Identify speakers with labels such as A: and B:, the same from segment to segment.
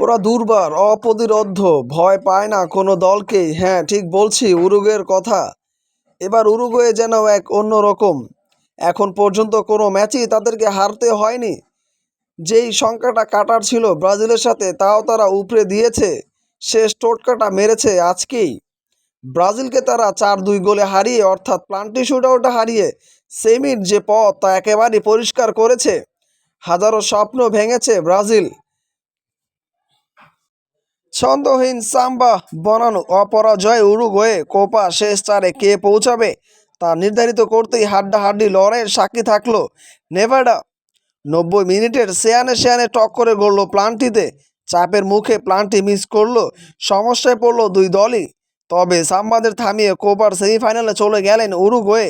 A: ওরা দুর্বার, অপ্রতিরোধ্য, ভয় পায় না কোনো দলকেই। হ্যাঁ ঠিক বলছি, উরুগুয়ের কথা। এবার উরুগুয়ে যেন এক অন্য রকম। এখন পর্যন্ত কোনো ম্যাচই তাদেরকে হারতে হয়নি। যেই সংখ্যাটা কাটার ছিল ব্রাজিলের সাথে, তাও তারা উপরে দিয়েছে। শেষ টোটকাটা মেরেছে আজকেই। ব্রাজিলকে তারা চার দুই গোলে হারিয়ে, অর্থাৎ প্লান্টি শুটআউটে হারিয়ে, সেমির যে পথ তা একেবারেই পরিষ্কার করেছে। হাজারো স্বপ্ন ভেঙেছে ব্রাজিল। ছন্দহীন সাম্বা বনানো অপরাজয় উরুগুয়ে, কোপা শেষ চারে কে পৌঁছাবে? তা নির্ধারিত করতেই হাড্ডাহাড্ডি লড়াইয়ের সাক্ষী থাকল নেভাডা। নব্বই মিনিটের সেয়ানে সেয়ানে টক্করে গড়ল প্লান্টিতে। চাপের মুখে প্লান্টি মিস করল, সমস্যায় পড়ল দুই দলই। তবে সাম্বাদের থামিয়ে কোপার সেমিফাইনালে চলে গেলেন উরুগুয়ে।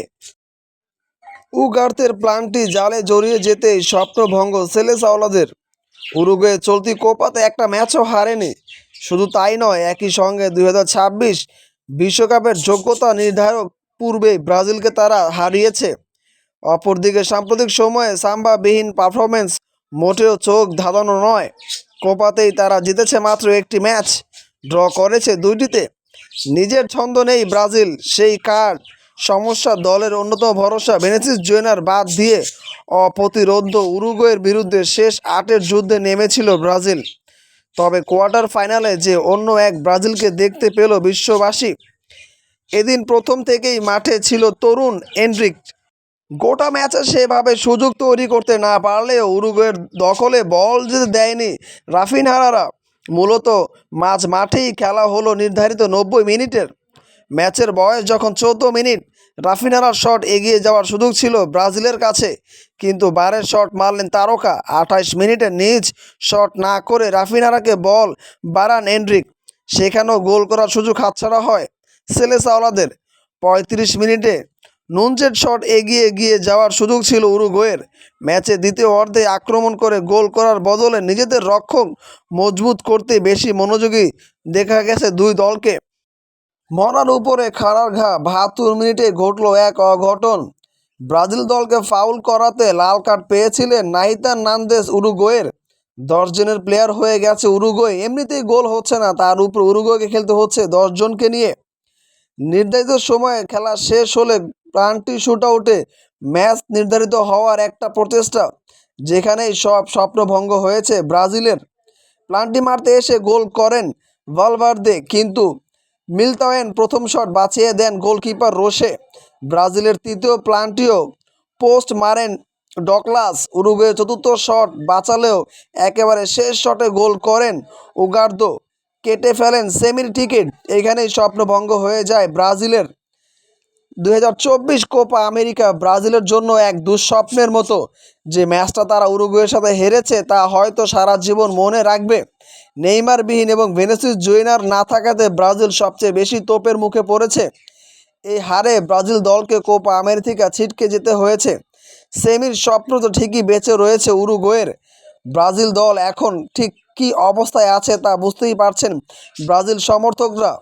A: উগার্তের প্লান্টি জালে জড়িয়ে যেতেই স্বপ্নভঙ্গ সেলেসাওয়ালাদের উরুগুয়ে চলতি কোপাতে একটা ম্যাচও হারেনি। শুধু তাই নয়, একই সঙ্গে দুই বিশ্বকাপের যোগ্যতা নির্ধারক পূর্বে ব্রাজিলকে তারা হারিয়েছে। অপরদিকে সাম্প্রতিক সময়ে সাম্বাবিহীন পারফরমেন্স মোটেও চোখ ধাঁধানো নয়, কোপাতেই তারা জিতেছে মাত্র একটি ম্যাচ, ড্র করেছে দুইটিতে। নিজের ছন্দ নেই ব্রাজিল, সেই কার্ড সমস্যা দলের অন্যতম ভরসা। বেনেসিস জুয়েনার বাদ দিয়ে অপ্রতিরোধ্য উরুগুয়ের বিরুদ্ধে শেষ আটের যুদ্ধে নেমেছিল ব্রাজিল। তবে কোয়ার্টার ফাইনালে যে অন্য এক ব্রাজিলকে দেখতে পেল বিশ্ববাসী, এদিন প্রথম থেকেই মাঠে ছিল তরুণ এন্ড্রিক গোটা ম্যাচে সেভাবে সুযোগ তৈরি করতে না পারলেও উরুগুয়ের দখলে বল যেতে দেয়নি রাফিনহারারা। মূলত মাঝ মাঠেই খেলা হলো নির্ধারিত নব্বই মিনিটের। ম্যাচের বয়স যখন চোদ্দ মিনিট, রাফিনারার শট এগিয়ে যাওয়ার সুযোগ ছিল ব্রাজিলের কাছে। কিন্তু বারের শট মারলেন তারকা। আঠাইশ মিনিটে নিজ শট না করে রাফিনারাকে বল বারান এন্ড্রিক। সেখানেও গোল করার সুযোগ হাতছাড়া হয় সেলেসাওয়ালাদের পঁয়ত্রিশ মিনিটে নুনজের শট এগিয়ে গিয়ে যাওয়ার সুযোগ ছিল উরুগুয়ের। ম্যাচে দ্বিতীয় অর্ধে আক্রমণ করে গোল করার বদলে নিজেদের রক্ষক মজবুত করতে বেশি মনোযোগী দেখা গেছে দুই দলকে। মরার উপরে খাড়ার ঘা বাহাত্তর মিনিটে ঘটল এক অঘটন। ব্রাজিল দলকে ফাউল করাতে লাল কার্ড পেয়েছিলেন নাহিতান নান্দেস উরুগুয়ের। দশজনের প্লেয়ার হয়ে গেছে উরুগোয়। এমনিতেই গোল হচ্ছে না, তার উপর উরুগুয়েকে খেলতে হচ্ছে দশজনকে নিয়ে। নির্ধারিত সময়ে খেলা শেষ হলে প্রান্টি শুটআউটে ম্যাচ নির্ধারিত হওয়ার একটা প্রচেষ্টা, যেখানেই সব স্বপ্নভঙ্গ হয়েছে ব্রাজিলের। প্লান্টি মারতে এসে গোল করেন ভালভার্দে, কিন্তু মিলতাওয়েন প্রথম শট বাঁচিয়ে দেন গোলকিপার রোশে। ব্রাজিলের তৃতীয় প্লান্টিও পোস্ট মারেন ডকলাস উরুগুয়ে চতুর্থ শট বাঁচালেও একেবারে শেষ শটে গোল করেন উগার্দো। কেটে ফেলেন সেমির টিকিট। এখানেই স্বপ্নভঙ্গ হয়ে যায় ব্রাজিলের। দুই হাজার চব্বিশ কোপা আমেরিকা ব্রাজিলের জন্য এক দুঃস্বপ্নের মতো। যে ম্যাচটা তারা উরুগুয়ের সাথে হেরেছে, তা হয়তো সারা জীবন মনে রাখবে। নেইমারবিহীন এবং ভেনেসিস জুইনার না থাকাতে ব্রাজিল সবচেয়ে বেশি তোপের মুখে পড়েছে। এই হারে ব্রাজিল দলকে কোপা আমেরিকা ছিটকে যেতে হয়েছে। সেমির স্বপ্ন তো ঠিকই বেঁচে রয়েছে উরুগুয়ের। ব্রাজিল দল এখন ঠিক কী অবস্থায় আছে তা বুঝতেই পারছেন ব্রাজিল সমর্থকরা।